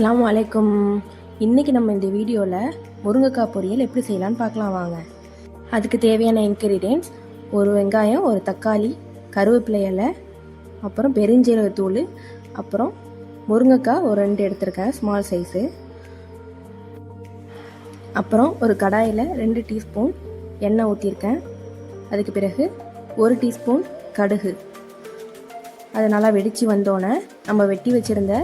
அஸ்லாம் வலைக்கும் இன்றைக்கி நம்ம இந்த வீடியோவில் முருங்கைக்காய் பொரியல் எப்படி செய்யலான்னு பார்க்கலாம் வாங்க. அதுக்கு தேவையான இன்க்ரீடியன்ட்ஸ் ஒரு வெங்காயம் ஒரு தக்காளி கருவேப்பிலை இலை அப்புறம் பெருஞ்சீரகத்தூள் அப்புறம் முருங்கைக்காய் ஒரு ரெண்டு எடுத்திருக்கேன் ஸ்மால் சைஸு அப்புறம் ஒரு கடாயில் ரெண்டு டீஸ்பூன் எண்ணெய் ஊற்றிருக்கேன் அதுக்கு பிறகு ஒரு டீஸ்பூன் கடுகு. அது நல்லா வெடித்து வந்தோடனே நம்ம வெட்டி வச்சுருந்த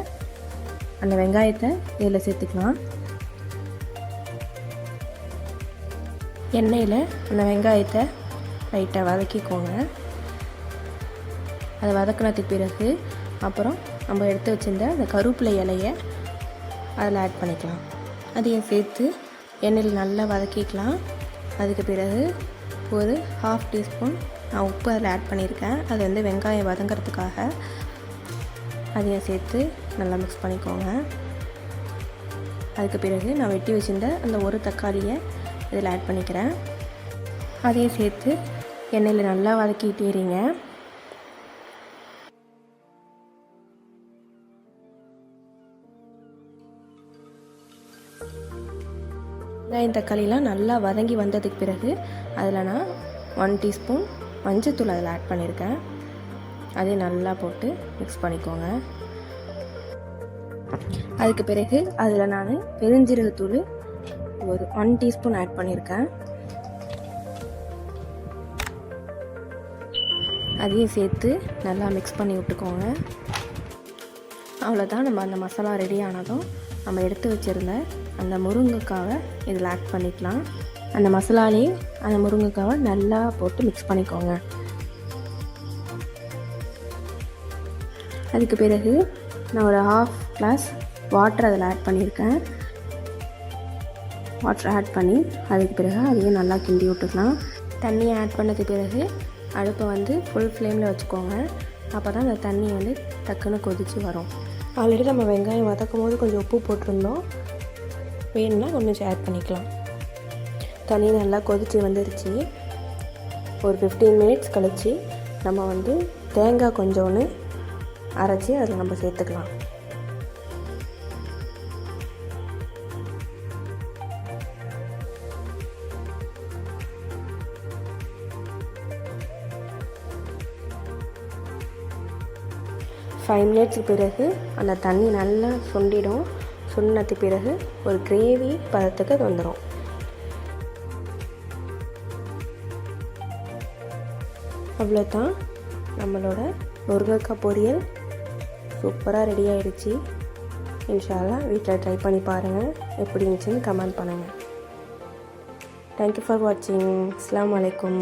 அந்த வெங்காயத்தை இதில் சேர்த்துக்கலாம். எண்ணெயில் அந்த வெங்காயத்தை லைட்டாக வதக்கிக்கோங்க. அதை வதக்கினதுக்கு பிறகு அப்புறம் நம்ம எடுத்து வச்சுருந்த அந்த கருவேப்பிலை இலையை அதில் ஆட் பண்ணிக்கலாம். அதையும் சேர்த்து எண்ணெயில் நல்லா வதக்கிக்கலாம். அதுக்கு பிறகு ஒரு ஹாஃப் டீஸ்பூன் நான் உப்பு அதில் ஆட் பண்ணியிருக்கேன். அது வந்து வெங்காயம் வதங்கிறதுக்காக அதையும் சேர்த்து நல்லா மிக்ஸ் பண்ணிக்கோங்க. அதுக்கு பிறகு நான் வெட்டி வச்சுருந்த அந்த ஒரு தக்காளியை இதில் ஆட் பண்ணிக்கிறேன். அதையும் சேர்த்து எண்ணெயில் நல்லா வதக்கிட்டே இருங்க. வெங்காயம் தக்காளிலாம் நல்லா வதங்கி வந்ததுக்கு பிறகு அதில் நான் ஒன் டீஸ்பூன் மஞ்சத்தூள் அதில் ஆட் பண்ணியிருக்கேன் அதையும் நல்லா போட்டு மிக்ஸ் பண்ணிக்கோங்க. அதுக்கு பிறகு அதில் நான் பெருஞ்சீரகத்தூள் ஒரு ஒன் டீஸ்பூன் ஆட் பண்ணியிருக்கேன் அதையும் சேர்த்து நல்லா மிக்ஸ் பண்ணி விட்டுக்கோங்க. அவ்வளோதான் நம்ம அந்த மசாலா ரெடி ஆனதும் நம்ம எடுத்து வச்சுருந்த அந்த முருங்கைக்காவை இதில் ஆட் பண்ணிக்கலாம். அந்த மசாலாலே அந்த முருங்கைக்காவை நல்லா போட்டு மிக்ஸ் பண்ணிக்கோங்க. அதுக்கு பிறகு நான் ஒரு ஹாஃப் கிளாஸ் வாட்டர் அதில் ஆட் பண்ணியிருக்கேன். வாட்டர் ஆட் பண்ணி அதுக்கு பிறகு அதையும் நல்லா கிண்டி விட்டுக்கலாம். தண்ணியை ஆட் பண்ணதுக்கு பிறகு அடுப்பை வந்து ஃபுல் ஃப்ளேமில் வச்சுக்கோங்க. அப்போ தான் அந்த தண்ணி வந்து டக்குன்னு கொதித்து வரும். ஆல்ரெடி நம்ம வெங்காயம் வதக்கும் போது கொஞ்சம் உப்பு போட்டிருந்தோம். வேணும்னா கொஞ்சம் ஆட் பண்ணிக்கலாம். தண்ணி நல்லா கொதித்து வந்துருச்சு. ஒரு ஃபிஃப்டீன் மினிட்ஸ் கழித்து நம்ம வந்து தேங்காய் கொஞ்சோன்னு அரைச்சி அதில் நம்ம சேர்த்துக்கலாம். ஃபைவ் மினிட்ஸ்க்கு பிறகு அந்த தண்ணி நல்லா சுண்டிடும். சுண்டினதுக்கு பிறகு ஒரு கிரேவி பதத்துக்கு அது வந்துடும் அவ்வளோதான் நம்மளோட முருங்கைக்காய் பொரியல். சூப்பராக ரெடி ஆகிடுச்சி இன்ஷால்லாம் வீட்டில் ட்ரை பண்ணி பாருங்கள் எப்படி இருந்துச்சுன்னு கமெண்ட் பண்ணுங்கள் தேங்க்யூ ஃபார் வாட்சிங் அஸ்லாம் வலைக்கம்